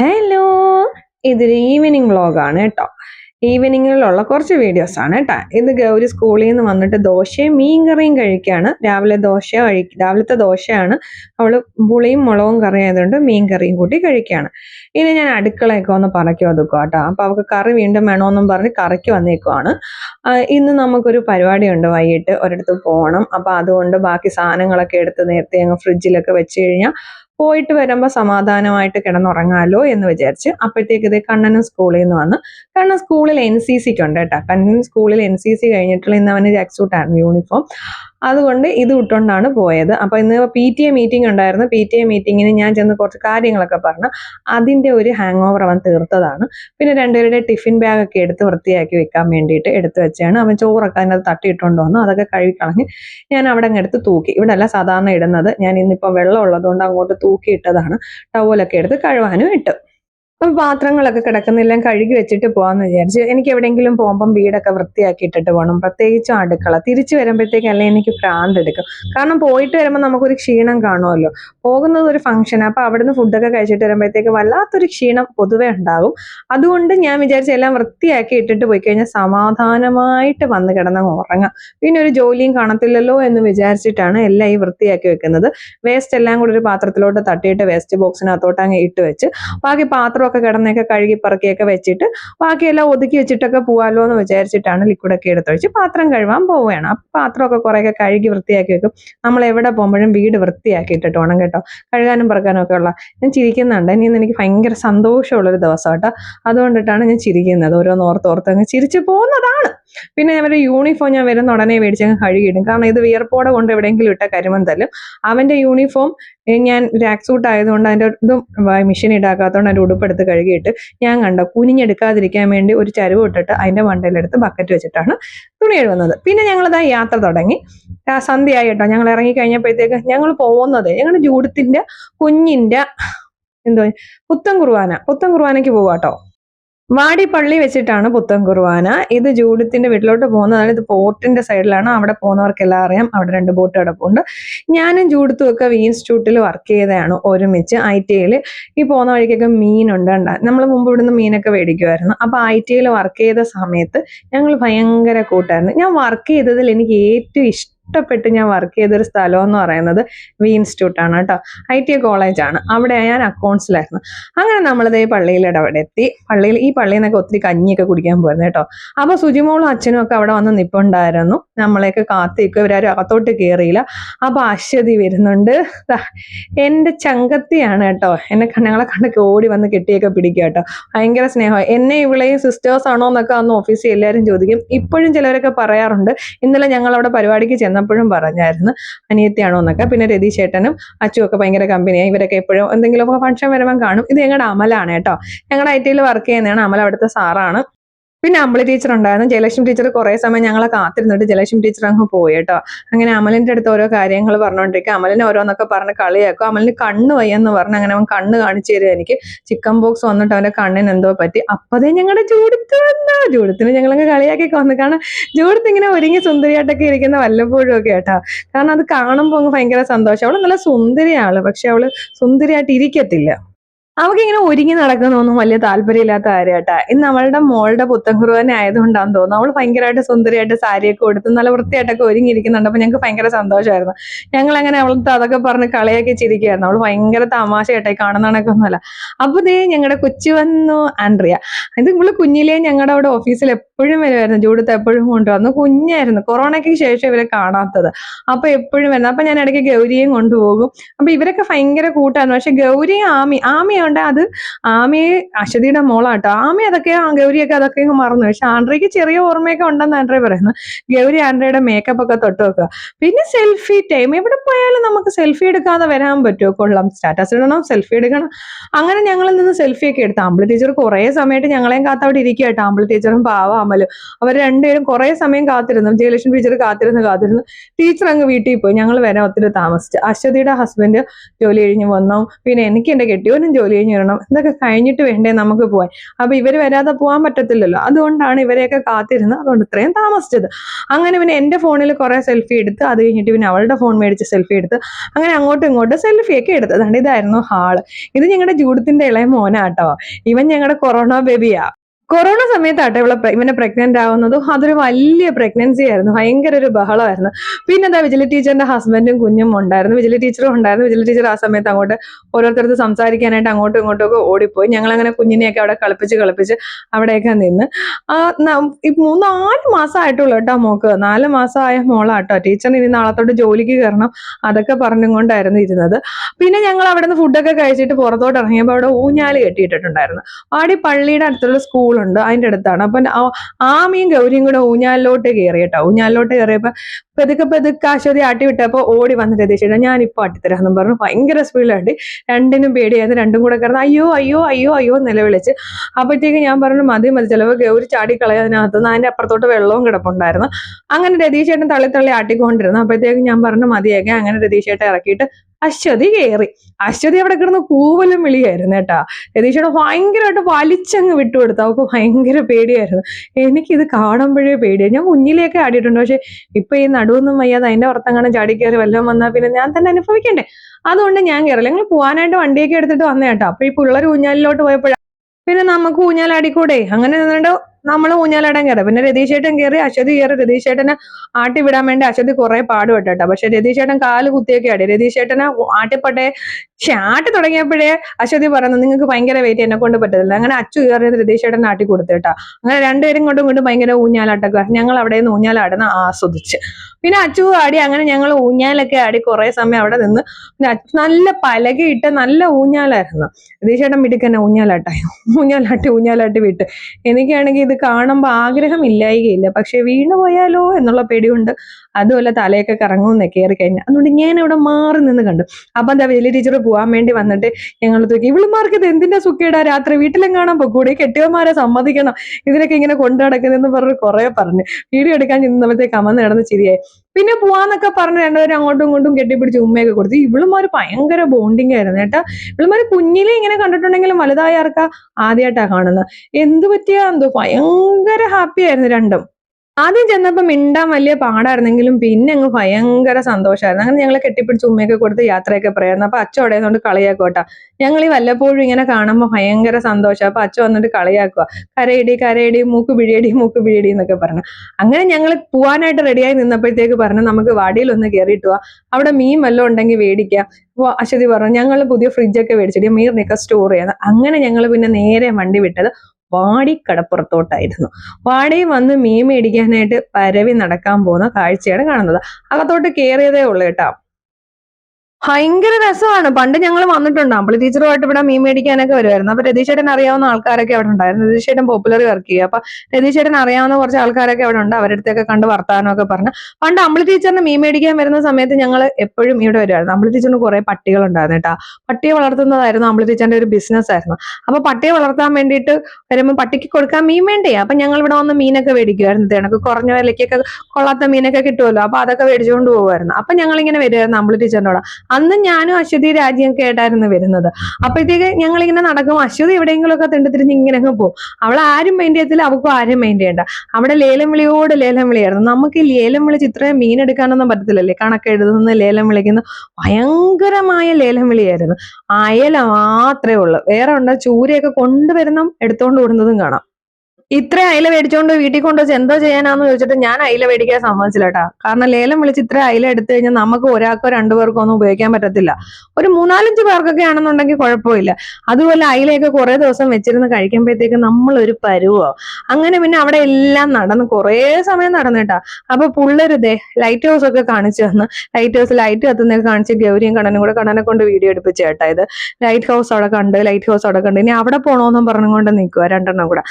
Hello ഇതൊരു evening വ്ളോഗാണ് കേട്ടോ ഈവനിങ്ങിലുള്ള കുറച്ച് വീഡിയോസ് ആണ് കേട്ടോ ഇത് ഗൗരി സ്കൂളിൽ നിന്ന് വന്നിട്ട് ദോശയും മീൻ കറിയും കഴിക്കുകയാണ് രാവിലെ ദോശ കഴി രാവിലത്തെ ദോശയാണ്. അവൾ പുളിയും മുളകും കറി ആയതുകൊണ്ട് മീൻ കറിയും കൂട്ടി കഴിക്കുകയാണ് ഇനി ഞാൻ അടുക്കളയൊക്കെ ഒന്ന് പറക്കി ഒതുക്കുക കേട്ടോ അപ്പോൾ അവൾക്ക് കറി വീണ്ടും വേണമെന്നും പറഞ്ഞ് കറിക്ക് വന്നേക്കുവാണ്. ഇന്ന് നമുക്കൊരു പരിപാടിയുണ്ട് വൈകിട്ട്. ഒരിടത്ത് പോകണം അപ്പോൾ അതുകൊണ്ട് ബാക്കി സാധനങ്ങളൊക്കെ എടുത്ത് നേരത്തെ ഞങ്ങൾ ഫ്രിഡ്ജിലൊക്കെ വെച്ച് കഴിഞ്ഞാൽ പോയിട്ട് വരുമ്പോൾ സമാധാനമായിട്ട് കിടന്നുറങ്ങാലോ എന്ന് വിചാരിച്ച് അപ്പോഴത്തേക്ക് ഇത് കണ്ണനും സ്കൂളിൽ നിന്ന് വന്ന്. കണ്ണൻ സ്കൂളിൽ എൻ സി സിക്ക് ഉണ്ട് കേട്ടോ. കണ്ണൻ സ്കൂളിൽ എൻ സി സി കഴിഞ്ഞിട്ടുള്ള ഇന്ന് അവന് ജാക്സൂട്ടായിരുന്നു യൂണിഫോം അതുകൊണ്ട് ഇത് ഇട്ടുകൊണ്ടാണ് പോയത്. അപ്പോൾ ഇന്ന് പി ടി എ മീറ്റിംഗ് ഉണ്ടായിരുന്നു. പി ടി എ മീറ്റിങ്ങിന് ഞാൻ ചെന്ന് കുറച്ച് കാര്യങ്ങളൊക്കെ പറഞ്ഞു. അതിന്റെ ഒരു ഹാങ് ഓവർ അവൻ തീർത്തതാണ്. പിന്നെ രണ്ടുപേരുടെ ടിഫിൻ ബാഗൊക്കെ എടുത്ത് വൃത്തിയാക്കി വെക്കാൻ വേണ്ടിയിട്ട് എടുത്ത് വെച്ചാണ്. അവൻ ചോറൊക്കെ അതിനകത്ത് തട്ടിയിട്ടുണ്ടോ വന്നു. അതൊക്കെ കഴുകിക്കളഞ്ഞ് ഞാൻ അവിടെ അങ്ങ് എടുത്ത് തൂക്കി. ഇവിടെ അല്ല സാധാരണ ഇടുന്നത്. ഞാൻ ഇന്നിപ്പോൾ വെള്ളം ഉള്ളതുകൊണ്ട് അങ്ങോട്ട് തൂക്കി ഇട്ടതാണ്. ടവലൊക്കെ എടുത്ത് കഴുകാനും ഇട്ടു. അപ്പൊ പാത്രങ്ങളൊക്കെ കിടക്കുന്നെല്ലാം കഴുകി വെച്ചിട്ട് പോകാമെന്ന് വിചാരിച്ച്. എനിക്ക് എവിടെയെങ്കിലും പോകുമ്പം വീടൊക്കെ വൃത്തിയാക്കി ഇട്ടിട്ട് പോകണം പ്രത്യേകിച്ചും അടുക്കള. തിരിച്ചു വരുമ്പോഴത്തേക്ക് അല്ലെ എനിക്ക് ഭ്രാന്ത് എടുക്കും. കാരണം പോയിട്ട് വരുമ്പോൾ നമുക്കൊരു ക്ഷീണം കാണുമല്ലോ. പോകുന്നത് ഒരു ഫംഗ്ഷൻ അപ്പൊ അവിടുന്ന് ഫുഡൊക്കെ കഴിച്ചിട്ട് വരുമ്പോഴത്തേക്ക് വല്ലാത്തൊരു ക്ഷീണം പൊതുവെ ഉണ്ടാകും അതുകൊണ്ട് ഞാൻ വിചാരിച്ച എല്ലാം വൃത്തിയാക്കി ഇട്ടിട്ട് പോയി കഴിഞ്ഞാൽ സമാധാനമായിട്ട് വന്ന് കിടന്ന ഉറങ്ങാം. പിന്നെ ഒരു ജോലിയും കാണത്തില്ലല്ലോ എന്ന് വിചാരിച്ചിട്ടാണ് എല്ലാം ഈ വൃത്തിയാക്കി വെക്കുന്നത്. വേസ്റ്റ് എല്ലാം കൂടി ഒരു പാത്രത്തിലോട്ട് തട്ടിയിട്ട് വേസ്റ്റ് ബോക്സിനകത്തോട്ട് അങ്ങ് ഇട്ട് വെച്ച്. ബാക്കി പാത്രമൊക്കെ കിടന്നൊക്കെ കഴുകി പറക്കിയൊക്കെ വെച്ചിട്ട് ബാക്കിയെല്ലാം ഒതുക്കി വെച്ചിട്ടൊക്കെ പോവാലോ എന്ന് വിചാരിച്ചിട്ടാണ് ലിക്വിഡൊക്കെ എടുത്തൊഴിച്ച് പാത്രം കഴുകാൻ പോവുകയാണ്. അപ്പം പാത്രമൊക്കെ കുറേയൊക്കെ കഴുകി വൃത്തിയാക്കി വെക്കും. നമ്മൾ എവിടെ പോകുമ്പോഴും വീട് വൃത്തിയാക്കി ഇട്ടിട്ട് വേണം കേട്ടോ. കഴുകാനും പറക്കാനും ഒക്കെ ഉള്ള ഞാൻ ചിരിക്കുന്നുണ്ട്. ഇനി എനിക്ക് ഭയങ്കര സന്തോഷമുള്ളൊരു ദിവസം കേട്ടോ. അതുകൊണ്ടിട്ടാണ് ഞാൻ ചിരിക്കുന്നത്. ഓരോന്ന് ഓർത്ത് അങ്ങ് ചിരിച്ചു പോകുന്നതാണ്. പിന്നെ അവരുടെ യൂണിഫോം ഞാൻ വരുന്ന ഉടനെ മേടിച്ചങ്ങ് കഴുകിയിടും. കാരണം ഇത് വിയർപ്പോടെ കൊണ്ട് എവിടെയെങ്കിലും ഇട്ട കരിമൻ തല്ലും അവന്റെ യൂണിഫോം ഞാൻ രാക്സ് സൂട്ട് ആയതുകൊണ്ട് അതിന്റെ ഇതും മെഷീൻ ഇടാക്കാത്തതുകൊണ്ട് അതിന്റെ ഉടുപ്പെടുത്ത് കഴുകിയിട്ട് ഞാൻ കണ്ട കുനിഞ്ഞെടുക്കാതിരിക്കാൻ വേണ്ടി ഒരു ചരുവ് ഇട്ടിട്ട് അതിന്റെ മണ്ടയിലെടുത്ത് ബക്കറ്റ് വെച്ചിട്ടാണ് തുണി എഴുതുന്നത് പിന്നെ ഞങ്ങളിതാ യാത്ര തുടങ്ങി. സന്ധ്യയായിട്ടോ ഞങ്ങൾ ഇറങ്ങി കഴിഞ്ഞപ്പോഴത്തേക്ക് ഞങ്ങൾ പോകുന്നത് ഞങ്ങളുടെ ജൂഡത്തിന്റെ കുഞ്ഞിന്റെ എന്തോ പുത്തൻ കുർബാന പുത്തൻ കുർബാനയ്ക്ക് പോവാട്ടോ. വാടിപ്പള്ളി വെച്ചിട്ടാണ് പുത്തൻ കുർബാന. ഇത് ജൂഡിത്തിന്റെ വീട്ടിലോട്ട് പോകുന്നതാണ് ഇത് പോർട്ടിന്റെ സൈഡിലാണ്. അവിടെ പോകുന്നവർക്ക് എല്ലാം അറിയാം അവിടെ രണ്ട് ബോട്ട് കിടപ്പുണ്ട്. ഞാനും ജൂഡത്തും ഒക്കെ വി ഇൻസ്റ്റിറ്റ്യൂട്ടിൽ വർക്ക് ചെയ്തതാണ് ഒരുമിച്ച്. ഐ ടി ഐയിൽ ഈ പോകുന്ന വഴിക്കൊക്കെ മീനുണ്ട് നമ്മൾ മുമ്പ് ഇവിടുന്ന് മീനൊക്കെ മേടിക്കുമായിരുന്നു അപ്പൊ ഐ ടി ഐയിൽ വർക്ക് ചെയ്ത സമയത്ത് ഞങ്ങൾ ഭയങ്കര കൂട്ടായിരുന്നു. ഞാൻ വർക്ക് ചെയ്തതിൽ എനിക്ക് ഏറ്റവും ഇഷ്ടപ്പെട്ട് ഞാൻ വർക്ക് ചെയ്തൊരു സ്ഥലം എന്ന് പറയുന്നത് വി ഇൻസ്റ്റിറ്റ്യൂട്ടാണ് കേട്ടോ. ഐ ടി കോളേജാണ് അവിടെ ഞാൻ അക്കൗണ്ട്സിലായിരുന്നു അങ്ങനെ നമ്മളത് ഈ പള്ളിയിൽ എത്തി പള്ളിയിൽ ഈ പള്ളിയിൽ നിന്നൊക്കെ ഒത്തിരി കഞ്ഞിയൊക്കെ കുടിക്കാൻ പോയിരുന്നു കേട്ടോ. അപ്പോൾ സുജിമോളും അച്ഛനും ഒക്കെ അവിടെ വന്ന് നിപ്പുണ്ടായിരുന്നു. നമ്മളെയൊക്കെ കാത്തിക്കും ഇവരാരും അകത്തോട്ട് കയറിയില്ല അപ്പൊ അശ്വതി വരുന്നുണ്ട്. ദാ, എന്റെ ചങ്കത്തിയാണ് കേട്ടോ. എന്നെ കണ്ണുങ്ങളെ കണ്ടൊക്കെ ഓടി വന്ന് കെട്ടിയൊക്കെ പിടിക്കുക കേട്ടോ. ഭയങ്കര സ്നേഹമായി എന്നെ ഇവിളെയും സിസ്റ്റേഴ്സ് ആണോ എന്നൊക്കെ അന്ന് ഓഫീസിൽ എല്ലാവരും ചോദിക്കും. ഇപ്പോഴും ചിലവരൊക്കെ പറയാറുണ്ട്. ഇന്നലെ ഞങ്ങൾ അവിടെ പരിപാടിക്ക് ചെന്നപ്പോഴും പറഞ്ഞായിരുന്നു അനിയത്തിയാണോ എന്നൊക്കെ. പിന്നെ രതി ചേട്ടനും അച്ചു ഒക്കെ ഭയങ്കര കമ്പനിയാണ് ഇവരൊക്കെ എപ്പോഴും എന്തെങ്കിലുമൊക്കെ ഫംഗ്ഷൻ വരുമ്പം കാണും. ഇത് ഞങ്ങളുടെ അമലാണ് കേട്ടോ. ഞങ്ങളുടെ ഐ ടിയിൽ വർക്ക് ചെയ്യുന്നതാണ്. അമൽ അവിടുത്തെ സാറാണ് പിന്നെ അമ്പളി ടീച്ചർ ഉണ്ടായിരുന്നു. ജയലക്ഷ്മി ടീച്ചർ കുറേ സമയം ഞങ്ങളെ കാത്തിരുന്നിട്ട് ജയലക്ഷ്മി ടീച്ചർ അങ്ങ് പോയി കേട്ടോ. അങ്ങനെ അമലിന്റെ അടുത്ത് ഓരോ കാര്യങ്ങൾ പറഞ്ഞുകൊണ്ടിരിക്കുക അമലിനെ ഓരോന്നൊക്കെ പറഞ്ഞ് കളിയാക്കും. അമലിന് കണ്ണ് വയ്യെന്ന് പറഞ്ഞ് അങ്ങനെ അവൻ കണ്ണ് കാണിച്ചു തരും എനിക്ക്. ചിക്കൻ ബോക്സ് വന്നിട്ട് അവന്റെ കണ്ണിന് എന്തോ പറ്റി. അപ്പതേ ഞങ്ങളുടെ ജൂഡത്ത് വന്നാ. ജൂഡത്തിന് ഞങ്ങളങ്ങ് കളിയാക്കി വന്നു. കാരണം ജൂഡത്ത് ഇങ്ങനെ ഒരുങ്ങി സുന്ദരിയായിട്ടൊക്കെ ഇരിക്കുന്ന വല്ലപ്പോഴും ഒക്കെ കേട്ടോ. കാരണം അത് കാണുമ്പോൾ അങ്ങ് ഭയങ്കര സന്തോഷം. അവൾ നല്ല സുന്ദരിയാണ് പക്ഷെ അവൾ സുന്ദരിയായിട്ട് ഇരിക്കത്തില്ല. അവൾക്ക് ഇങ്ങനെ ഒരുങ്ങി നടക്കുന്നൊന്നും വലിയ താല്പര്യമില്ലാത്ത കാര്യമാട്ടാ ഇന്ന് അവളുടെ മോളുടെ പുത്തൻ കുറുവനെ ആയതുകൊണ്ടാന്ന് തോന്നുന്നു. അവൾ ഭയങ്കരമായിട്ട് സുന്ദരിയായിട്ട് സാരിയൊക്കെ കൊടുത്ത് നല്ല വൃത്തിയായിട്ടൊക്കെ ഒരുങ്ങിയിരിക്കുന്നുണ്ട്. അപ്പൊ ഞങ്ങൾക്ക് ഭയങ്കര സന്തോഷമായിരുന്നു ഞങ്ങൾ അങ്ങനെ അവളത്തെ അതൊക്കെ പറഞ്ഞ് കളിയാക്കി ചിരിക്കുകയായിരുന്നു അവൾ ഭയങ്കര തമാശയായിട്ടായി കാണുന്നതാണൊക്കെ ഒന്നുമല്ല അപ്പൊ ദേ ഞങ്ങളുടെ കൊച്ചു വന്നു ആൻഡ്രിയ. ഇത് ഇവൾ കുഞ്ഞിലേ ഞങ്ങളുടെ അവിടെ ഓഫീസിൽ എപ്പോഴും വരുമായിരുന്നു. ജൂഡത്ത് എപ്പോഴും കൊണ്ടുവന്നു കുഞ്ഞായിരുന്നു. കൊറോണയ്ക്ക് ശേഷം ഇവരെ കാണാത്തത്. അപ്പൊ എപ്പോഴും വരുന്നത്. അപ്പൊ ഞാൻ ഇടയ്ക്ക് ഗൗരിയും കൊണ്ടുപോകും. അപ്പൊ ഇവരൊക്കെ ഭയങ്കര കൂട്ടായിരുന്നു പക്ഷെ ഗൗരിയും ആമി ആമിയുണ്ട് അത് ആമയെ അശ്വതിയുടെ മോളാട്ടോ. ആമ അതൊക്കെ ഗൗരിയൊക്കെ അതൊക്കെ അങ്ങ് മറന്നു. പക്ഷെ ആൻഡ്രയ്ക്ക് ചെറിയ ഓർമ്മയൊക്കെ ഉണ്ടെന്ന് ആൻഡ്രയ പറയുന്നു. ഗൗരി ആൻഡ്രയുടെ മേക്കപ്പ് ഒക്കെ തൊട്ട് വെക്കുക പിന്നെ സെൽഫി ടൈം എവിടെ പോയാലും നമുക്ക് സെൽഫി എടുക്കാതെ വരാൻ പറ്റുമോ? കൊള്ളാം. സ്റ്റാറ്റസ് ഇടണം സെൽഫി എടുക്കണം. അങ്ങനെ ഞങ്ങളിൽ നിന്ന് സെൽഫി ഒക്കെ എടുത്തു. ആമ്പിളി ടീച്ചർ കുറേ സമയമായിട്ട് ഞങ്ങളെയും കാത്ത് അവിടെ ഇരിക്കുക കേട്ടോ. ആമ്പിളി ടീച്ചറും പാവ അമലും. അവർ രണ്ടുപേരും കുറേ സമയം കാത്തിരുന്നു. ജയലക്ഷ്മി ടീച്ചർ കാത്തിരുന്നു കാത്തിരുന്നു ടീച്ചർ അങ്ങ് വീട്ടിൽ പോയി. ഞങ്ങൾ വരാൻ ഒത്തിരി താമസിച്ചു. അശ്വതിയുടെ ഹസ്ബൻഡ് ജോലി കഴിഞ്ഞ് വന്നു. പിന്നെ എനിക്ക് എന്റെ കെട്ടിയവനും ജോലി ജോലി കഴിഞ്ഞ് വരണം. ഇതൊക്കെ കഴിഞ്ഞിട്ട് വേണ്ടേ നമുക്ക് പോകാൻ അപ്പൊ ഇവർ വരാതെ പോകാൻ പറ്റത്തില്ലല്ലോ. അതുകൊണ്ടാണ് ഇവരെയൊക്കെ കാത്തിരുന്നത്. അതുകൊണ്ട് ഇത്രയും താമസിച്ചത്. അങ്ങനെ പിന്നെ എന്റെ ഫോണിൽ കുറെ സെൽഫി എടുത്ത് അത് കഴിഞ്ഞിട്ട് പിന്നെ അവളുടെ ഫോൺ മേടിച്ച് സെൽഫി എടുത്ത് അങ്ങനെ അങ്ങോട്ടും ഇങ്ങോട്ടും സെൽഫി ഒക്കെ എടുത്ത് അതുകൊണ്ട് ഇതായിരുന്നു ഹാൾ. ഇത് ഞങ്ങളുടെ ജൂഡത്തിന്റെ ഇളയ മോനാട്ടോ. ഇവൻ ഞങ്ങളുടെ കൊറോണ ബേബിയാ. കൊറോണ സമയത്താട്ടെ ഇവളെ ഇവനെ പ്രഗ്നന്റ് ആവുന്നതും അതൊരു വലിയ പ്രഗ്നൻസി ആയിരുന്നു. ഭയങ്കര ഒരു ബഹളമായിരുന്നു. പിന്നെ എന്താ വിജിലി ടീച്ചറിന്റെ ഹസ്ബൻഡും കുഞ്ഞും ഉണ്ടായിരുന്നു. വിജിലി ടീച്ചറും ഉണ്ടായിരുന്നു. വിജിലി ടീച്ചർ ആ സമയത്ത് അങ്ങോട്ട് ഓരോരുത്തർക്ക് സംസാരിക്കാനായിട്ട് അങ്ങോട്ടും ഇങ്ങോട്ടും ഒക്കെ ഓടിപ്പോയി. ഞങ്ങൾ അങ്ങനെ കുഞ്ഞിനെയൊക്കെ അവിടെ കളിപ്പിച്ച് കളിപ്പിച്ച് അവിടെയൊക്കെ നിന്ന്. മൂന്ന് നാല് മാസമായിട്ടുള്ളൂ കേട്ടോ മോക്ക്. നാല് മാസമായ മോളാട്ടോ. ടീച്ചർ ഇനി നാളത്തോട്ട് തൊട്ട് ജോലിക്ക് കയറണം. അതൊക്കെ പറഞ്ഞും കൊണ്ടായിരുന്നു ഇരുന്നത്. പിന്നെ ഞങ്ങൾ അവിടെ നിന്ന് ഫുഡൊക്കെ കഴിച്ചിട്ട് പുറത്തോട്ട് ഇറങ്ങിയപ്പോൾ അവിടെ ഊഞ്ഞാൽ കെട്ടിയിട്ടിട്ടുണ്ടായിരുന്നു. ആടി പള്ളിയുടെ അടുത്തുള്ള സ്കൂളുണ്ട് അതിന്റെ അടുത്താണ്. അപ്പം ആമയും ഗൗരിയും കൂടെ ഊഞ്ഞാലിലോട്ട് കയറി കേട്ടോ. ഊഞ്ഞാലിലോട്ട് കയറിയപ്പോ പെതുക്കെ പെതുക്കെ അശ്വതി ആട്ടി വിട്ടപ്പോ ഓടി വന്ന് രതീഷേട്ടാ ഇപ്പൊ ആട്ടിത്തരാമെന്നും പറഞ്ഞു. ഭയങ്കര സ്പീഡിലാട്ടി രണ്ടിനും പേടിയായിരുന്നു രണ്ടും കൂടെ കിടന്ന് അയ്യോ അയ്യോ അയ്യോ അയ്യോ നിലവിളിച്ച്. അപ്പോഴത്തേക്ക് ഞാൻ പറഞ്ഞു മതി മതി. ചിലപ്പോൾ ഗൗരി ചാടി കളയാതിനകത്തുനിന്ന് അതിന്റെ അപ്പുറത്തോട്ട് വെള്ളവും കിടപ്പുണ്ടായിരുന്നു. അങ്ങനെ രതീഷേട്ടൻ തള്ളി തള്ളി ആട്ടിക്കൊണ്ടിരുന്നു. അപ്പോഴത്തേക്ക് ഞാൻ പറഞ്ഞു മതിയൊക്കെ. അങ്ങനെ രതീഷേട്ടൻ ഇറക്കിയിട്ട് അശ്വതി കയറി അശ്വതി അവിടെ കിടന്ന് കൂവലും വിളിയായിരുന്നു കേട്ടാ. രതീഷയുടെ ഭയങ്കരമായിട്ട് വലിച്ചങ്ങ് വിട്ടുകൊടുത്തു അവൾക്ക് ഭയങ്കര പേടിയായിരുന്നു. എനിക്കിത് കാണുമ്പോഴേ പേടിയായിരുന്നു ഞാൻ കുഞ്ഞിലെയൊക്കെ ആടിയിട്ടുണ്ട്. പക്ഷെ ഇപ്പൊ ഈ നടുവൊന്നും വയ്യാതെ അതിന്റെ പുറത്തങ്ങനെ ചാടി കയറി വല്ലതും വന്നാൽ പിന്നെ ഞാൻ തന്നെ അനുഭവിക്കണ്ടേ. അതുകൊണ്ട് ഞാൻ കയറില്ല ഞങ്ങൾ പോകാനായിട്ട് വണ്ടിയൊക്കെ എടുത്തിട്ട് വന്നേട്ടോ അപ്പൊ ഈ പിള്ളേർ ഊഞ്ഞാലിലോട്ട് പോയപ്പോഴാണ് പിന്നെ നമുക്ക് ഊഞ്ഞാലാടിക്കൂടെ അങ്ങനെ നിന്നിട്ട് നമ്മൾ ഊഞ്ഞാലാടാൻ കയറി പിന്നെ രതീഷേട്ടൻ കയറി അശ്വതി കയറി രതീഷേട്ടനെ ആട്ടി വിടാൻ വേണ്ടി അശ്വതി കുറെ പാടുപെട്ടോ പക്ഷെ രതീഷേട്ടൻ കാൽ കുത്തിയൊക്കെ ആടി. രതീഷേട്ടനെ ആട്ടിപ്പട്ടെ. പക്ഷെ ആട്ടി തുടങ്ങിയപ്പോഴേ അശ്വതി പറയുന്നു നിങ്ങൾക്ക് ഭയങ്കര വെയിറ്റ് എന്നെ കൊണ്ട് പറ്റത്തില്ല. അങ്ങനെ അച്ചു കയറിയത് രതീഷേട്ടൻ ആട്ടി കൊടുത്തേട്ടാ. അങ്ങനെ രണ്ടുപേരും കൊണ്ടും കൊണ്ട് ഭയങ്കര ഊഞ്ഞാലാട്ടൊക്കെ ഞങ്ങൾ അവിടെ നിന്ന് ഊഞ്ഞാലാടുന്ന ആസ്വദിച്ച്. പിന്നെ അച്ചു ആടി അങ്ങനെ ഞങ്ങൾ ഊഞ്ഞാലൊക്കെ ആടി കുറെ സമയം അവിടെ നിന്ന് നല്ല പലകയിട്ട് നല്ല ഊഞ്ഞാലായിരുന്നു. രതീഷേട്ടൻ മിടുക്കന്നെ ഊഞ്ഞാലാട്ടായി. ഊഞ്ഞാലാട്ടി ഊഞ്ഞാലാട്ടി വിട്ട്. എനിക്കാണെങ്കിൽ ഇത് കാണുമ്പോൾ ആഗ്രഹം ഇല്ലായികയില്ല. പക്ഷെ വീണു പോയാലോ എന്നുള്ള പേടിയുണ്ട് അതുമല്ല തലയൊക്കെ കറങ്ങുമെന്ന് കയറി കഴിഞ്ഞാൽ അതുകൊണ്ട് ഞാൻ അവിടെ മാറി നിന്ന് കണ്ടു. അപ്പൊ എന്താ വലിയ ടീച്ചർ പോകാൻ വേണ്ടി വന്നിട്ട് ഞങ്ങൾ തൂക്കി ഇവളുമാർക്ക് ഇത് എന്തിന്റെ സുഖേടാ? രാത്രി വീട്ടിലും കാണാൻ പൊക്കൂടി കെട്ടിയവന്മാരെ സമ്മതിക്കണം. ഇതിനൊക്കെ ഇങ്ങനെ കൊണ്ടു നടക്കുന്നതെന്ന് പറഞ്ഞ് കുറേ പറഞ്ഞു. വീഡിയോ എടുക്കാൻ ചെന്നപ്പോഴത്തേക്ക് അമ്മ നടന്ന് ചിരിയായി. പിന്നെ പോവാന്നൊക്കെ പറഞ്ഞ് രണ്ടുപേരും അങ്ങോട്ടും ഇങ്ങോട്ടും കെട്ടിപ്പിടിച്ച് ഉമ്മയൊക്കെ കൊടുത്തു. ഇവളുമാര് ഭയങ്കര ബോണ്ടിങ് ആയിരുന്നു കേട്ടോ. ഇവളുമാര് കുഞ്ഞിലെ ഇങ്ങനെ കണ്ടിട്ടുണ്ടെങ്കിലും വലുതായ ആർക്കാ ആദ്യമായിട്ടാ കാണുന്നത്. എന്ത് പറ്റിയാ എന്തോ? ഭയങ്കര ഹാപ്പി ആയിരുന്നു രണ്ടും. ആദ്യം ചെന്നപ്പോൾ മിണ്ടാൻ വലിയ പാടായിരുന്നെങ്കിലും പിന്നെ അങ്ങ് ഭയങ്കര സന്തോഷമായിരുന്നു അങ്ങനെ ഞങ്ങൾ കെട്ടിപ്പിടിച്ച് ഉമ്മയൊക്കെ കൊടുത്ത് യാത്രയൊക്കെ പറയായിരുന്നു. അപ്പൊ അച്ഛൻ അവിടെ കൊണ്ട് കളിയാക്കോട്ടാ ഞങ്ങൾ ഈ വല്ലപ്പോഴും ഇങ്ങനെ കാണുമ്പോൾ ഭയങ്കര സന്തോഷം. അപ്പൊ അച്ഛൻ വന്നിട്ട് കളിയാക്കുക കരയിടി കരയിടി മൂക്ക് പിഴിയടി മൂക്ക് പിഴിയടി എന്നൊക്കെ പറഞ്ഞു. അങ്ങനെ ഞങ്ങൾ പോവാനായിട്ട് റെഡിയായി നിന്നപ്പോഴത്തേക്ക് പറഞ്ഞു നമുക്ക് വാടിയിൽ ഒന്ന് കയറിയിട്ട് പോവാം അവിടെ മീൻ വല്ലതും ഉണ്ടെങ്കിൽ മേടിക്കാം അപ്പോൾ അശ്വതി പറഞ്ഞു ഞങ്ങൾ പുതിയ ഫ്രിഡ്ജൊക്കെ മേടിച്ചിട്ട് മീറിനൊക്കെ സ്റ്റോർ ചെയ്യുന്നത് അങ്ങനെ ഞങ്ങൾ പിന്നെ നേരെ വണ്ടി വിട്ടത് വാടി കടപ്പുറത്തോട്ടായിരുന്നു വാടി വന്ന് മീൻ മേടിക്കാനായിട്ട് പരവി നടക്കാൻ പോകുന്ന കാഴ്ചയാണ് കാണുന്നത്. അകത്തോട്ട് കയറിയതേ ഉള്ളൂ കേട്ടോ. ഭയങ്കര രസമാണ്. പണ്ട് ഞങ്ങൾ വന്നിട്ടുണ്ട്. അമ്പിളി ടീച്ചറുമായിട്ട് ഇവിടെ മീൻ മേടിക്കാനൊക്കെ വരുമായിരുന്നു അപ്പൊ രതീഷേട്ടൻ അറിയാവുന്ന ആൾക്കാരൊക്കെ അവിടെ ഉണ്ടായിരുന്നു. രതീഷേട്ടൻ പോപ്പുലർ വർക്ക് ചെയ്യുക. അപ്പൊ രതീഷേട്ടൻ അറിയാവുന്ന കുറച്ച് ആൾക്കാരൊക്കെ അവിടെ ഉണ്ട്. അവരുടെ അടുത്തൊക്കെ കണ്ട് വർത്താനമൊക്കെ പറഞ്ഞു. പണ്ട് അമ്പിളി ടീച്ചറിന് മീൻ മേടിക്കാൻ വരുന്ന സമയത്ത് ഞങ്ങൾ എപ്പോഴും ഇവിടെ വരുമായിരുന്നു. അമ്പിളി ടീച്ചറിന് കുറെ പട്ടികൾ ഉണ്ടായിരുന്നു കേട്ടോ. പട്ടിയെ വളർത്തുന്നതായിരുന്നു അമ്പിളി ടീച്ചറിന്റെ ഒരു ബിസിനസ് ആയിരുന്നു. അപ്പൊ പട്ടിയെ വളർത്താൻ വേണ്ടിയിട്ട് വരുമ്പോൾ പട്ടിക്ക് കൊടുക്കാൻ മീൻ വേണ്ടേ? അപ്പൊ ഞങ്ങൾ ഇവിടെ വന്ന് മീനൊക്കെ മേടിക്കുമായിരുന്നു തേണക്ക് കുറഞ്ഞ വിലയ്ക്കൊക്കെ കൊള്ളാത്ത മീനൊക്കെ കിട്ടുമല്ലോ. അപ്പൊ അതൊക്കെ മേടിച്ചുകൊണ്ട് പോകുമായിരുന്നു അപ്പൊ ഞങ്ങൾ ഇങ്ങനെ വരുമായിരുന്നു അമ്പിളി ടീച്ചറിന്റെ കൂടെ അന്ന് ഞാനും അശ്വതി രാജ്യം ആയിട്ടായിരുന്നു വരുന്നത്. അപ്പോഴത്തേക്ക് ഞങ്ങൾ ഇങ്ങനെ നടക്കും. അശ്വതി എവിടെയെങ്കിലും ഒക്കെ തിണ്ടിത്തിരിഞ്ഞ് ഇങ്ങനെ അങ്ങ് പോകും. അവൾ ആരും മൈൻഡ് ചെയ്യത്തില്ല. അവൾക്കും ആരും മൈൻഡ് ചെയ്യണ്ട. അവിടെ ലേലം വിളിയോട് ലേലം വിളിയായിരുന്നു. നമുക്ക് ഈ ലേലം വിളിച്ച് ഇത്രയും മീൻ എടുക്കാനൊന്നും പറ്റത്തില്ലല്ലേ? കണക്ക് എഴുതുന്ന ലേലം വിളിക്കുന്ന ഭയങ്കരമായ ലേലം വിളിയായിരുന്നു. അയല മാത്രമേ ഉള്ളൂ. വേറെ ഉണ്ടോ? ചൂരയൊക്കെ കൊണ്ടുവരുന്ന എടുത്തോണ്ട് വിടുന്നതും കാണാം. ഇത്ര അയില മേടിച്ചോണ്ട് വീട്ടിൽ കൊണ്ടുവച്ച് എന്തോ ചെയ്യാനാന്ന് ചോദിച്ചിട്ട് ഞാൻ അയില മേടിക്കാൻ സമ്മതിച്ചില്ല കേട്ടാ കാരണം ലേലം വിളിച്ച് ഇത്ര അയില എടുത്തു കഴിഞ്ഞാൽ നമുക്ക് ഒരാൾക്കോ രണ്ടു പേർക്കോ ഒന്നും ഉപയോഗിക്കാൻ പറ്റത്തില്ല. ഒരു മൂന്നാലഞ്ച് പേർക്കൊക്കെ ആണെന്നുണ്ടെങ്കിൽ കുഴപ്പമില്ല. അതുപോലെ അയിലയൊക്കെ കുറെ ദിവസം വെച്ചിരുന്ന് കഴിക്കുമ്പോഴത്തേക്ക് നമ്മളൊരു പരുവോ. അങ്ങനെ പിന്നെ അവിടെ എല്ലാം നടന്ന് കുറേ സമയം നടന്നു കേട്ടാ അപ്പൊ പുള്ളരുതേ ലൈറ്റ് ഹൗസ് ഒക്കെ കാണിച്ചു തന്ന്. ലൈറ്റ് ഹൗസ് ലൈറ്റ് കത്തുന്നൊക്കെ കാണിച്ച് ഗൗരിയും കണ്ണനും കൂടെ കണ്ണനെ കൊണ്ട് വീഡിയോ എടുപ്പിച്ച് കേട്ടാ ഇത്. ലൈറ്റ് ഹൗസ് അവിടെ കണ്ട് ലൈറ്റ് ഹൗസ് അവിടെ കണ്ട്. ഇനി അവിടെ പോണോന്നും പറഞ്ഞുകൊണ്ട് നിൽക്കുക രണ്ടെണ്ണം കൂടെ.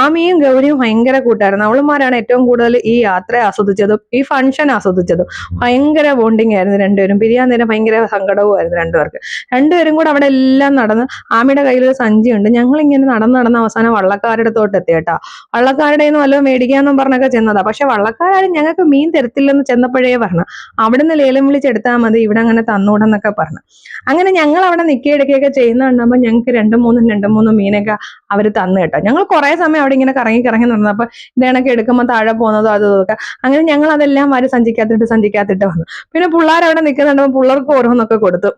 ആമി ആമിയും ഗൗരിയും ഭയങ്കര കൂട്ടായിരുന്നു. അവളുമാരാണ് ഏറ്റവും കൂടുതൽ ഈ യാത്ര ആസ്വദിച്ചതും ഈ ഫംഗ്ഷൻ ആസ്വദിച്ചതും. ഭയങ്കര ബോണ്ടിങ് ആയിരുന്നു രണ്ടുപേരും. പിരിയാൻ നേരം ഭയങ്കര സങ്കടവുമായിരുന്നു രണ്ടുപേർക്ക്. രണ്ടുപേരും കൂടെ അവിടെ എല്ലാം നടന്ന് ആമിയുടെ കയ്യിലൊരു സഞ്ചിയുണ്ട് ഞങ്ങൾ ഇങ്ങനെ നടന്ന് നടന്ന് അവസാനം വള്ളക്കാരുടെ തോട്ട് എത്തി കേട്ടാ. വള്ളക്കാരുടെ നിന്ന് വല്ലതും മേടിക്കാന്നും പറഞ്ഞൊക്കെ ചെന്നതാ. പക്ഷെ വള്ളക്കാരും ഞങ്ങൾക്ക് മീൻ തരത്തില്ലെന്ന് ചെന്നപ്പോഴേ പറഞ്ഞു. അവിടുന്ന് ലേലം വിളിച്ചെടുത്താൽ മതി ഇവിടെ അങ്ങനെ തന്നൂടെന്നൊക്കെ പറഞ്ഞു. അങ്ങനെ ഞങ്ങൾ അവിടെ നിൽക്കിയെടുക്കുകയൊക്കെ ചെയ്യുന്ന ഞങ്ങൾക്ക് രണ്ടും മൂന്നും രണ്ടും മൂന്നും മീനൊക്കെ അവർ തന്നു കേട്ടോ. ഞങ്ങൾ കുറെ സമയം അവിടെ ഇങ്ങനെ കറങ്ങി കറങ്ങി നടന്നു. അപ്പൊ ഇതേണൊക്കെ എടുക്കുമ്പോൾ താഴെ പോകുന്നതോ അതും ഇതൊക്കെ. അങ്ങനെ ഞങ്ങൾ അതെല്ലാം വാരി സഞ്ചിക്കാത്തിട്ട് സഞ്ചിക്കാത്തിട്ട് വന്നു. പിന്നെ പിള്ളേർ അവിടെ നിൽക്കുന്നുണ്ടപ്പോൾ പിള്ളേർക്ക് ഓരോന്നൊക്കെ കൊടുത്തു.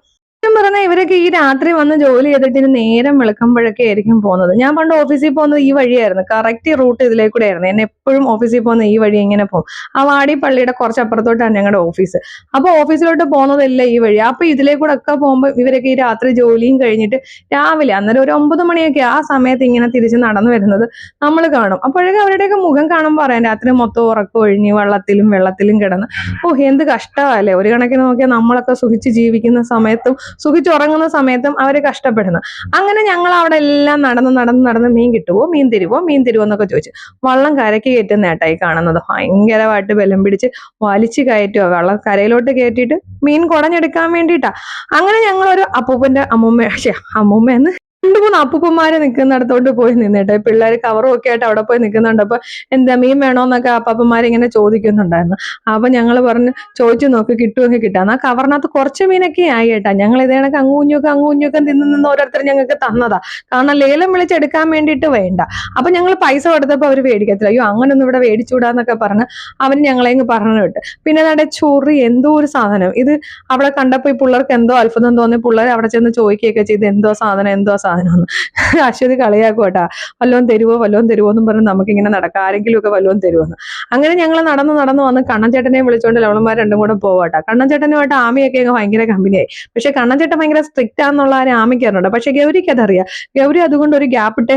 സത്യം പറഞ്ഞാൽ ഇവരൊക്കെ ഈ രാത്രി വന്ന് ജോലി ചെയ്തിട്ട് നേരം വിളിക്കുമ്പോഴൊക്കെ ആയിരിക്കും പോകുന്നത്. ഞാൻ പണ്ട് ഓഫീസിൽ പോകുന്നത് ഈ വഴിയായിരുന്നു. കറക്റ്റ് റൂട്ട് ഇതിലേ കൂടെ ആയിരുന്നു. എന്നെ എപ്പോഴും ഓഫീസിൽ പോകുന്ന ഈ വഴി ഇങ്ങനെ പോകും. ആ വാടി പള്ളിയുടെ കുറച്ച് അപ്പുറത്തോട്ടാണ് ഞങ്ങളുടെ ഓഫീസ്. അപ്പൊ ഓഫീസിലോട്ട് പോകുന്നതല്ല ഈ വഴി. അപ്പൊ ഇതിലേ കൂടെ ഒക്കെ പോകുമ്പോൾ ഇവരൊക്കെ ഈ രാത്രി ജോലിയും കഴിഞ്ഞിട്ട് രാവിലെ അന്നേരം ഒരു ഒമ്പത് മണിയൊക്കെ ആ സമയത്ത് ഇങ്ങനെ തിരിച്ച് നടന്നു വരുന്നത് നമ്മൾ കാണും. അപ്പോഴൊക്കെ അവരുടെയൊക്കെ മുഖം കാണുമ്പോൾ പറയാം രാത്രി മൊത്തം ഉറക്കം ഒഴിഞ്ഞ് വെള്ളത്തിലും വെള്ളത്തിലും കിടന്ന്. ഓ എന്ത് കഷ്ടമല്ലേ ഒരു കണക്കിന് നോക്കിയാൽ നമ്മളൊക്കെ സുഖിച്ച് ജീവിക്കുന്ന സമയത്തും സുഖിച്ചുറങ്ങുന്ന സമയത്തും അവർ കഷ്ടപ്പെടുന്നു. അങ്ങനെ ഞങ്ങൾ അവിടെ എല്ലാം നടന്ന് നടന്ന് നടന്ന് മീൻ കിട്ടുമോ മീൻ തരുവോ മീൻ തരുവോ എന്നൊക്കെ ചോദിച്ചു വള്ളം കരയ്ക്ക് കയറ്റുന്ന ഏട്ടായി കാണുന്നത്. ഭയങ്കരമായിട്ട് ബലം പിടിച്ച് വലിച്ചു കയറ്റുക വള്ളം കരയിലോട്ട് കയറ്റിയിട്ട് മീൻ കുടഞ്ഞെടുക്കാൻ വേണ്ടിയിട്ടാ. അങ്ങനെ ഞങ്ങളൊരു അപ്പൂപ്പന്റെ അമ്മൂമ്മ അമ്മൂമ്മ എന്ന് രണ്ടു മൂന്ന് അപ്പൂപ്പന്മാര് നിൽക്കുന്നിടത്തോട്ട് പോയി നിന്നിട്ട്. പിള്ളേർ കവറും ഒക്കെ ആയിട്ട് അവിടെ പോയി നിൽക്കുന്നുണ്ട് അപ്പൊ എന്താ മീൻ വേണോന്നൊക്കെ അപ്പാപ്പന്മാർ ഇങ്ങനെ ചോദിക്കുന്നുണ്ടായിരുന്നു. അപ്പൊ ഞങ്ങൾ പറഞ്ഞു ചോദിച്ചു നോക്ക് കിട്ടുമെങ്കിൽ കിട്ടാന്ന് ആ കവറിനകത്ത് കുറച്ച് മീനൊക്കെ ആയി കേട്ടാ. ഞങ്ങൾ ഇതേ കണക്ക് അങ്ങൂഞ്ഞൊക്കെ അങ്ങൂഞ്ഞൊക്കെ തിന്ന് നിന്ന് ഓരോരുത്തർ ഞങ്ങൾക്ക് തന്നതാ. കാരണം ലേലം വിളിച്ചെടുക്കാൻ വേണ്ടിയിട്ട് വേണ്ട. അപ്പൊ ഞങ്ങൾ പൈസ കൊടുത്തപ്പോൾ അവർ മേടിക്കത്തില്ല. അയ്യോ അങ്ങനൊന്നും ഇവിടെ മേടിച്ചുകൂടാന്നൊക്കെ പറഞ്ഞ് അവൻ ഞങ്ങളെ പറഞ്ഞു വിട്ട്. പിന്നെ നമ്മുടെ ചൊറി എന്തോ ഒരു സാധനം. ഇത് അവിടെ കണ്ടപ്പോ ഈ പിള്ളേർക്ക് എന്തോ അത്ഭുതം തോന്നി. പിള്ളേർ അവിടെ ചെന്ന് ചോദിക്കുകയൊക്കെ ചെയ്ത് എന്തോ സാധനം എന്തോ സാധനം. എന്ന് അശ്വതി കളിയാക്കും കേട്ടാ വല്ലതും തരുവോ വല്ലതും തരുവോ എന്നും പറഞ്ഞ് നമുക്കിങ്ങനെ നടക്കാം. ആരെങ്കിലും ഒക്കെ വല്ലതും തരുമെന്ന് അങ്ങനെ ഞങ്ങൾ നടന്ന് നടന്ന് വന്ന് കണ്ണൻചേട്ടനെ വിളിച്ചുകൊണ്ട് ലവളന്മാർ രണ്ടും കൂടെ പോവാട്ടാ. കണ്ണൻചേട്ടനുമായിട്ട് ആമിയൊക്കെ അങ്ങ് ഭയങ്കര കമ്പനിയായി. പക്ഷെ കണ്ണൻചേട്ടൻ ഭയങ്കര സ്ട്രിക്റ്റ് ആണെന്നുള്ള ആരും ആമിക്ക് അറിഞ്ഞൂടാ. പക്ഷെ ഗൗരിക്ക് അതറിയാം. ഗൗരി അതുകൊണ്ട് ഒരു ഗ്യാപ്പ് ഇട്ടേ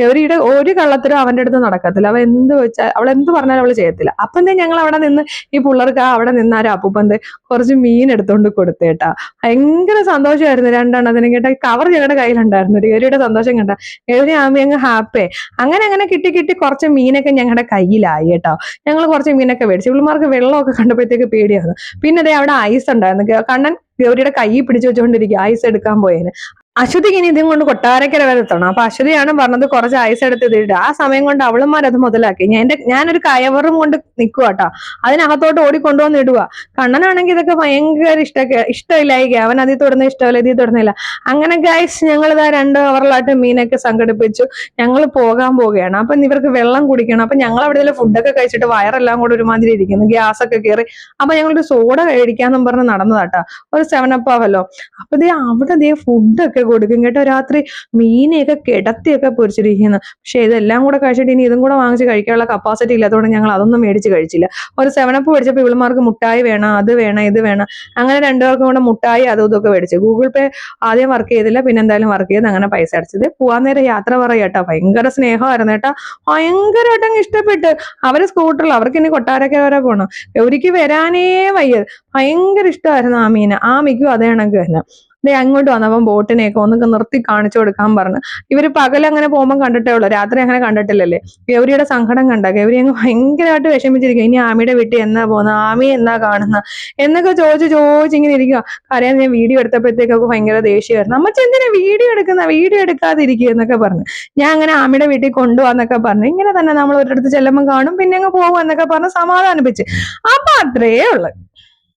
ഗൗരിയുടെ ഒരു കള്ളത്തിലും അവന്റെ അടുത്ത് നടക്കത്തില്ല. അവ എന്ത് വെച്ചാൽ അവൾ എന്ത് പറഞ്ഞാലും അവൾ ചെയ്യത്തില്ല. അപ്പം തന്നെ ഞങ്ങൾ അവിടെ നിന്ന് ഈ പിള്ളേർക്ക് അവിടെ നിന്ന് ആ അപ്പൂപ്പന്ത് കുറച്ച് മീൻ എടുത്തോണ്ട് കൊടുത്തേട്ടാ. ഭയങ്കര സന്തോഷമായിരുന്നു രണ്ടെണ്ണത്തിനും കേട്ടാ. കവർ ഞങ്ങളുടെ കയ്യിലുണ്ടായിരുന്നു ഗൗരിയുടെ സന്തോഷം കണ്ട. ഗൗരി ആമി അങ്ങ് ഹാപ്പി അങ്ങനെ അങ്ങനെ കിട്ടി കിട്ടി കുറച്ച് മീനൊക്കെ ഞങ്ങളുടെ കയ്യിലായി കേട്ടോ. ഞങ്ങൾ കുറച്ച് മീനൊക്കെ മേടിച്ചു. പിള്ളമാർക്ക് വെള്ളമൊക്കെ കണ്ടപ്പോഴത്തേക്ക് പേടിയായിരുന്നു പിന്നെ അതേ അവിടെ ഐസ് ഉണ്ടായിരുന്നു. കണ്ണൻ ഗൗരിയുടെ കൈ പിടിച്ചു വെച്ചുകൊണ്ടിരിക്കുക ഐസ് എടുക്കാൻ പോയേന്. അശ്വതിക്ക് ഇനി ഇതും കൊണ്ട് കൊട്ടാരക്കര വരെ എത്തണം. അപ്പൊ അശ്വതിയാണ് പറഞ്ഞത് കുറച്ച് ഐസ് എടുത്ത് ഇതിട്ട്. ആ സമയം കൊണ്ട് അവളുമാർ അത് മുതലാക്കി. ഞാൻ എന്റെ ഞാനൊരു കയവറും കൊണ്ട് നിൽക്കുക കേട്ടോ അതിനകത്തോട്ട് ഓടി കൊണ്ടുവന്ന് ഇടുക കണ്ണനാണെങ്കിൽ ഇതൊക്കെ ഭയങ്കര ഇഷ്ട ഇഷ്ടമില്ലായി അവൻ അതിൽ തുടർന്ന് ഇഷ്ടമല്ല ഇതിൽ തുടർന്നില്ല അങ്ങനെ ഗൈസ് ഞങ്ങൾ ഇതാ രണ്ട് അവറിലായിട്ട് മീനൊക്കെ സംഘടിപ്പിച്ചു. ഞങ്ങൾ പോകാൻ പോവുകയാണ്. അപ്പൊ ഇവർക്ക് വെള്ളം കുടിക്കണം. അപ്പൊ ഞങ്ങൾ അവിടെ ഫുഡൊക്കെ കഴിച്ചിട്ട് വയറെല്ലാം കൂടെ ഒരുമാതിരി ഇരിക്കുന്നു. ഗ്യാസ് ഒക്കെ കയറി. അപ്പൊ ഞങ്ങളൊരു സോഡ കഴിക്കാന്നും പറഞ്ഞ് നടന്നതാട്ടോ ഒരു സെവൻ അപ്പ് അപ്പൊ ദേ അവിടെ ദേ ഫുഡൊക്കെ കൊടുക്കും. കേട്ടോ രാത്രി മീനെയൊക്കെ കിടത്തിയൊക്കെ പൊരിച്ചിരിക്കുന്നു. പക്ഷെ ഇതെല്ലാം കൂടെ കഴിച്ചിട്ട് ഇനി ഇതും കൂടെ വാങ്ങിച്ച് കഴിക്കാനുള്ള കപ്പാസിറ്റി ഇല്ലാത്തതുകൊണ്ട് ഞങ്ങൾ അതൊന്നും മേടിച്ച് കഴിച്ചില്ല. ഒരു സെവനപ്പ് മേടിച്ചപ്പോൾ ഇവളുമാർക്ക് മുട്ടായി വേണം അത് വേണം ഇത് വേണം. അങ്ങനെ രണ്ടുപേർക്കും കൂടെ മുട്ടായി അതും ഇതൊക്കെ മേടിച്ചു. ഗൂഗിൾ പേ ആദ്യം വർക്ക് ചെയ്തില്ല പിന്നെ എന്തായാലും വർക്ക് ചെയ്ത് അങ്ങനെ പൈസ അടച്ചത്. പോവാൻ നേരം യാത്ര പറയാം കേട്ടോ. ഭയങ്കര സ്നേഹമായിരുന്നു കേട്ടോ. ഭയങ്കരമായിട്ട് അങ്ങ് ഇഷ്ടപ്പെട്ട്. അവർ സ്കൂട്ടറിൽ അവർക്ക് ഇനി കൊട്ടാരൊക്കെ വരെ പോകണം ഗൗരിക്ക് വരാനേ വയ്യത് ഭയങ്കര ഇഷ്ടമായിരുന്നു ആ മീന്. ആ മിക്കും അതേ കണക്ക് തന്നെ. ദേ അങ്ങോട്ട് വന്നപ്പം ബോട്ടിനെയൊക്കെ ഒന്നൊക്കെ നിർത്തി കാണിച്ചു കൊടുക്കാൻ പറഞ്ഞു. ഇവർ പകൽ അങ്ങനെ പോകുമ്പോൾ കണ്ടിട്ടേ ഉള്ളൂ. രാത്രി അങ്ങനെ കണ്ടിട്ടില്ലല്ലേ? ഗൗരിയുടെ സങ്കടം കണ്ട. ഗൗരി അങ്ങ് ഭയങ്കരമായിട്ട് വിഷമിച്ചിരിക്കുക ഇനി ആമിയുടെ വീട്ടിൽ എന്നാ പോകുന്നത് ആമി എന്നാ കാണുന്ന? എന്നൊക്കെ ചോദിച്ച് ചോദിച്ച് ഇങ്ങനെ ഇരിക്കുക കാര്യം ഞാൻ വീഡിയോ എടുത്തപ്പോഴത്തേക്കൊക്കെ ഭയങ്കര ദേഷ്യമായിരുന്നു. അമ്മച്ച എന്തിനാ വീഡിയോ എടുക്കുന്ന? വീഡിയോ എടുക്കാതിരിക്കുക എന്നൊക്കെ പറഞ്ഞു. ഞാൻ അങ്ങനെ ആമിയുടെ വീട്ടിൽ കൊണ്ടുപോകാന്നൊക്കെ പറഞ്ഞു. ഇങ്ങനെ തന്നെ നമ്മൾ ഒരിടത്ത് ചെല്ലുമ്പോൾ കാണും. പിന്നെ അങ്ങ് പോകും എന്നൊക്കെ പറഞ്ഞ് സമാധാനിപ്പിച്ച്. അപ്പൊ അത്രേ ഉള്ളു.